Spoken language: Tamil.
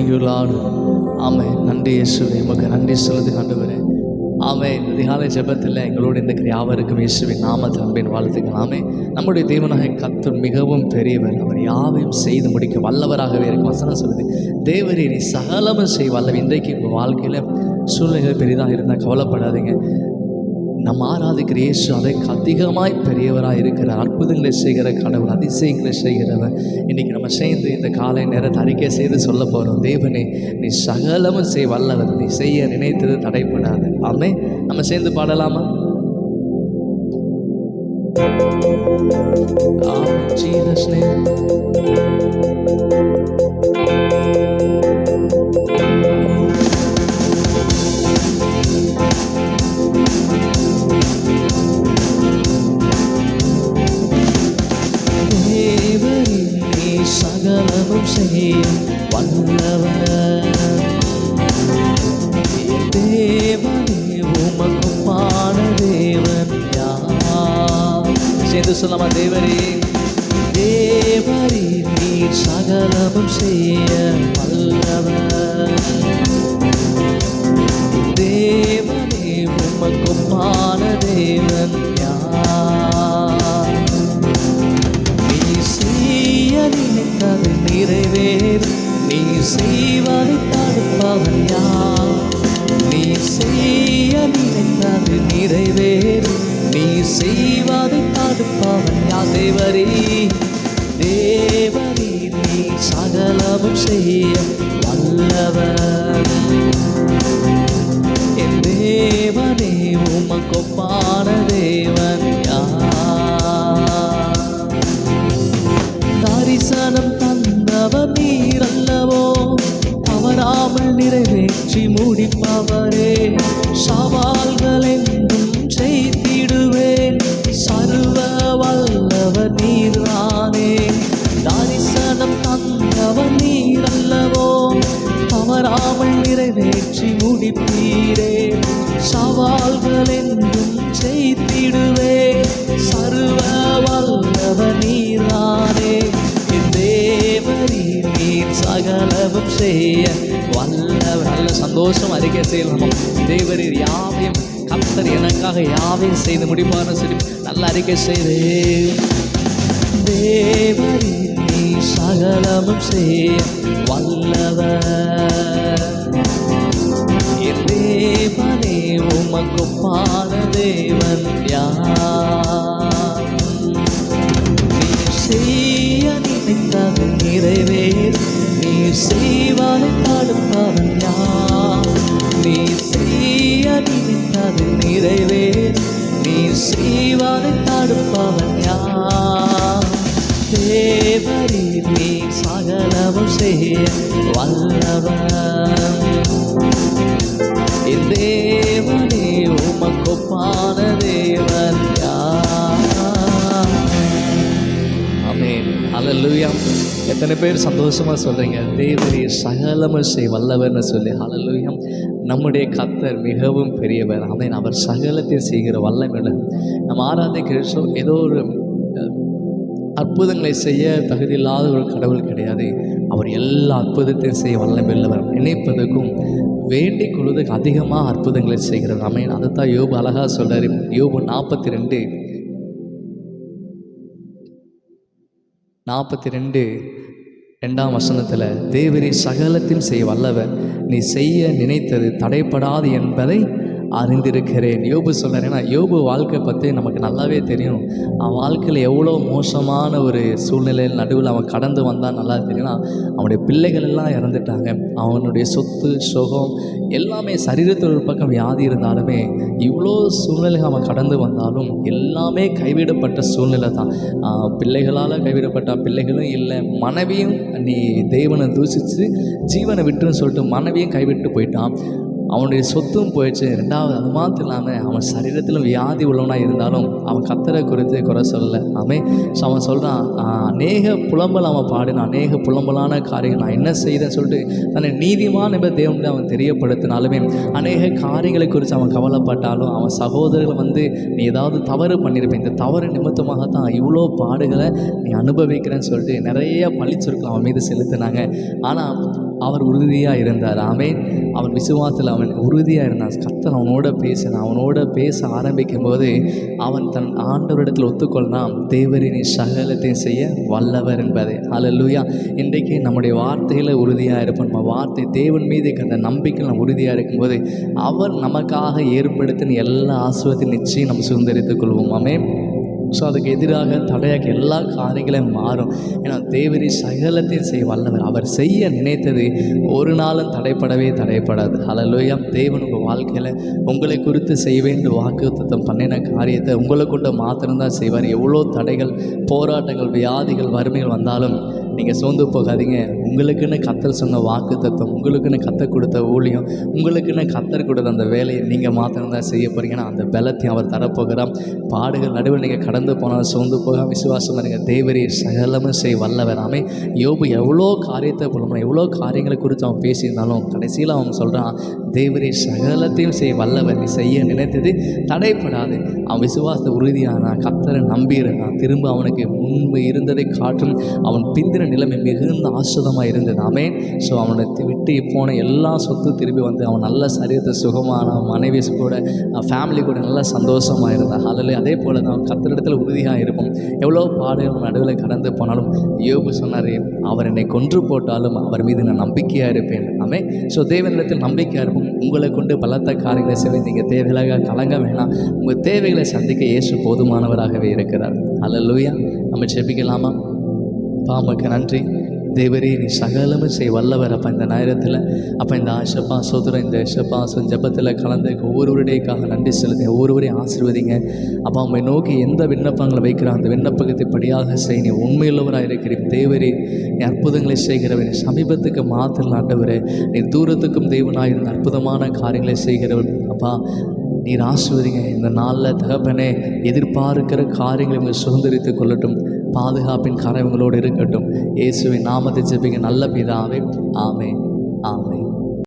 தேங்க்யூ லாடு ஆமே நன்றி இயேசுவே. உமக்கு நன்றி சொல்லுது ஆண்டவரே. ஆமே இந்த திகாலை ஜெபத்தில் எங்களோட இந்த யாவருக்கும் இயேசுவின் நாமத்தை அன்பின் வாழ்த்துக்கள். ஆமே நம்முடைய தேவனாக கத்து மிகவும் பெரியவர். அவர் யாவையும் செய்து முடிக்க வல்லவராகவே இருக்கும் வசனம் சொல்லுது. தேவரே நீ சகலமும் செய் வல்லவர் இன்றைக்கு உங்கள் வாழ்க்கையில் சூழ்நிலைகள் பெரிதாக இருந்தால் கவலைப்படாதீங்க. நம்ம ஆராதிக்கிற இயேசு அதற்கு அதிகமாய் பெரியவராக இருக்கிற அற்புதங்களை செய்கிற கடவுள் அதிசயங்களை செய்கிறவர். இன்னைக்கு நம்ம சேர்ந்து இந்த காலை நேரத்தை அறிக்கை செய்து சொல்ல போகிறோம் தேவனே நீ சகலமும் செய் வல்லவர் நீ செய்ய நினைத்தது தடைப்படாது. ஆமே நம்ம சேர்ந்து பாடலாமா? ஆமென். Jesus name. சகலமும் செய்ய வல்லவர். என் தேவனே உமக்குமான தேவன் யார்? சேர்ந்து சொல்லலாமா தேவரே? தேவரே நீ சகலமும் செய்ய வல்லவர். என் தேவனே உமக்குமான தேவன் செய்வதை தடுப்பவன் யார் தேவரே? தேவரே நீ சகலமும் செய்ய வல்லவர். என் தேவனே உமக்கொப்பான தேவன் யார்? தரிசனம் தந்தவர் நீரல்லவோ? தவறாமல் நிறைவேற்றி முடிப்பவரே. சவால்கள் என்றும் தந்தவர் நீர்தானே தரிசனம் தந்தவர் நீரல்லவோ தவறாமல் நிறைவேற்றி முடிப்பீரே. சவால்கள் என்றும் செய்திடுவே. சர்வ வல்லவர் நீரானே என் நீர் சகலமும் செய்ய. வல்லவர் நல்ல சந்தோஷம் அறிக்கை செய்யலாம் தேவரீர் யாவையும் கத்தர் எனக்காக யாவையும் செய்து முடிப்பார்னு சொல்லி நல்ல அறிக்கை செய்தே. தேவரி நீ சகலமும் செய்ய வல்லவர். என் தேவனே உமக்குப்பான தேவன் யார்? நீ செய்ய நினைத்தது நிறைவேறு. நீ செய்வதை தேவரே நீ சகலமும் செய்ய வல்லவன் தேவனே உமக்கொப்பான தேவன் யார்? எத்தனை பேர் சந்தோஷமா சொல்கிறீங்க தேவரே சகலமும் செய் வல்லவர்னு சொல்லி ஹalleluya. நம்முடைய கத்தர் மிகவும் பெரியவர். அவன் அவர் சகலத்தை செய்கிற வல்லமையுள்ள நம்ம ஆராதிக்கிற ஏதோ ஒரு அற்புதங்களை செய்ய தகுதியில்லாத ஒரு கடவுள் கிடையாது. அவர் எல்லா அற்புதத்தையும் செய்ய வல்லமில்லவர் நினைப்பதற்கும் வேண்டிக் கொள்வதற்கு அதிகமாக அற்புதங்களை செய்கிறார் அதை அதைத்தான் யோபு அழகாக சொல்கிறார் யோபு நாற்பத்தி ரெண்டு நாற்பத்தி ரெண்டு ரெண்டாம் வசனத்தில் தேவரே சகலத்தையும் செய்ய வல்லவர். நீ செய்ய நினைத்தது தடைப்படாது என்பதை அறிந்திருக்கிறேன். யோபு சொன்னார் ஏன்னா யோபு வாழ்க்கை பற்றி நமக்கு நல்லாவே தெரியும். அவன் வாழ்க்கையில் எவ்வளோ மோசமான ஒரு சூழ்நிலையில் நடுவில் அவன் கடந்து வந்தால் நல்லா தெரியும்னா அவனுடைய பிள்ளைகள் எல்லாம் இறந்துட்டாங்க. அவனுடைய சொத்து சுகம் எல்லாமே சரீரத்தில் ஒரு பக்கம் வியாதி இருந்தாலுமே இவ்வளோ சூழ்நிலை அவன் கடந்து வந்தாலும் எல்லாமே கைவிடப்பட்ட சூழ்நிலை தான். பிள்ளைகளால் கைவிடப்பட்ட பிள்ளைகளும் இல்லை. மனைவியும் நீ தேவனை தூசித்து ஜீவனை விட்டுன்னு சொல்லிட்டு மனைவியும் கைவிட்டு போயிட்டான். அவனுடைய சொத்தும் போயிடுச்சு. ரெண்டாவது அது மாத்திரம் இல்லாமல் அவன் சரீரத்திலும் வியாதி உள்ளவனாக இருந்தாலும் அவன் கத்தரை குறித்து குறை சொல்லலை. அவன் ஸோ அவன் சொல்கிறான் அநேக புலம்பல் அவன் பாடினான். அநேக புலம்பலான காரியம் நான் என்ன செய்தேன்னு சொல்லிட்டு தன்னை நீதிமான என்பதை தேவன் அவன் தெரியப்படுத்தினாலுமே அநேக காரியங்களை குறித்து அவன் கவலைப்பட்டாலும் அவன் சகோதரர்கள் வந்து நீ ஏதாவது தவறு பண்ணியிருப்பேன் இந்த தவறு நிமித்தமாக தான் இவ்வளோ பாடுகளை நீ அனுபவிக்கிறேன்னு சொல்லிட்டு நிறைய பழிச்சொற்கள் அவன் மீது செலுத்தினாங்க. ஆனால் அவர் உறுதியாக இருந்தார். ஆமென். அவன் விசுவாசத்தில் அவன் அவன் உறுதியாக இருந்தான். கத்தர் அவனோட பேசினான். அவனோட பேச ஆரம்பிக்கும் போது அவன் தன் ஆண்டவரிடத்தில் ஒத்துக்கொள்ளான். தேவரின் சகலத்தையும் செய்ய வல்லவர் என்பதை. அல்லேலூயா இன்றைக்கு நம்முடைய வார்த்தையில் உறுதியாக இருப்போம். நம்ம வார்த்தை தேவன் மீது கண்ட நம்பிக்கை நம்ம உறுதியாக இருக்கும்போது அவர் நமக்காக ஏற்படுத்தின எல்லா ஆசுவத்தையும் நிச்சயம் நம்ம சுதந்திரித்துக் கொள்வோம். ஆமென் ஸோ அதுக்கு எதிராக தடையாக எல்லா காரியங்களையும் மாறும். ஏன்னா தேவரி சகலத்தையும் செய்ய வல்லவர். அவர் செய்ய நினைத்தது ஒரு நாளும் தடைப்படவே தடைப்படாது. ஹalleluya தேவன் உங்கள் வாழ்க்கையில் உங்களை குறித்து செய்வேன் வாக்குத்தம் பண்ணின காரியத்தை உங்களை கொண்டு மாத்திரம்தான் செய்வார். எவ்வளோ தடைகள் போராட்டங்கள் வியாதிகள் வறுமைகள் வந்தாலும் நீங்கள் சோர்ந்து போகாதீங்க. உங்களுக்குன்னு கத்தர் சொன்ன வாக்கு தத்துவம் உங்களுக்குன்னு கத்தர் கொடுத்த ஊழியம் உங்களுக்குன்னு கத்தர் கொடுத்த அந்த வேலையை நீங்கள் மாத்திரம்தான் செய்ய போகிறீங்கன்னா அந்த பலத்தையும் அவர் தரப்போகிறார். பாடுகள் நடுவில் நீங்கள் கடந்து போனால் சோர்ந்து போக விசுவாசம் இருங்க. தேவரே சகலமும் செய் வல்லவராமே யோபு எவ்வளோ காரியத்தை புலம்புறான் எவ்வளோ காரியங்களை குறித்து அவன் பேசியிருந்தாலும் கடைசியில் அவன் சொல்கிறான் தேவரே சகலத்தையும் செய்ய வல்லவர் நீ செய்ய நினைத்தது தடைப்படாது அவன் விசுவாச உறுதியானான் கத்தரை நம்பியிருந்தான். திரும்ப அவனுக்கு முன்பு இருந்ததை காட்டும் அவன் பிந்தின நிலைமை மிகுந்த ஆசுதமாக இருந்தது. அமே ஸோ அவனை விட்டு போன எல்லா சொத்து திரும்பி வந்து அவன் நல்ல சரீரத்தை சுகமான மனைவி கூட ஃபேமிலி கூட நல்லா சந்தோஷமாக இருந்தான். அதில் அதே போல் தான் கத்தரிடத்தில் உறுதியாக இருப்போம். எவ்வளோ பாடுகள் நடுவில் கடந்து போனாலும் யோபு சொன்னார் அவர் என்னை கொன்று போட்டாலும் அவர் மீது நான் நம்பிக்கையாக இருப்பேன். ஆமே ஸோ தேவனிடத்தில் நம்பிக்கையாக இருப்போம். உங்களை கொண்டு பலத்த காரியங்களை செய்ய நீங்கள் தேவைகளாக கலங்க வேணாம். உங்கள் தேவைகளை சந்திக்க இயேசு போதுமானவராகவே இருக்கிறார். அல்ல லூயா நம்ம செபிக்கலாமா பாமக்கு நன்றி. தேவரே நீ சகலமும் செய். வல்லவர் அப்போ இந்த நேரத்தில். அப்போ இந்த ஆஷப்பா சோதரம் இந்த ஷப்பாசம் ஜபத்தில் கலந்து ஒவ்வொருவருடையக்காக நன்றி செலுத்தி ஒவ்வொருவரையும் ஆசிர்வதிங்க. அப்போ அவங்க நோக்கி எந்த விண்ணப்பங்களை வைக்கிறோம் அந்த விண்ணப்பத்தை படியாக செய். நீ உண்மையுள்ளவராக இருக்கிறேன் தேவரே நீ அற்புதங்களை செய்கிறவர். நீ சமீபத்துக்கு மாத்திரம் ஆண்டவர் நீ தூரத்துக்கும் தேவனாக இருந்த அற்புதமான காரியங்களை செய்கிறவர். அப்பா நீர் ஆசிர்வதிங்க. இந்த நாளில் தகப்பனே எதிர்பார்க்கிற காரியங்களை இவங்க சுதந்திரித்து கொள்ளட்டும். பாதுகாப்பின் கரவங்களோடு இருக்கட்டும். இயேசுவின் நாமத்தை ஜெபிங்க. நல்ல பிதாவே. ஆமே ஆமே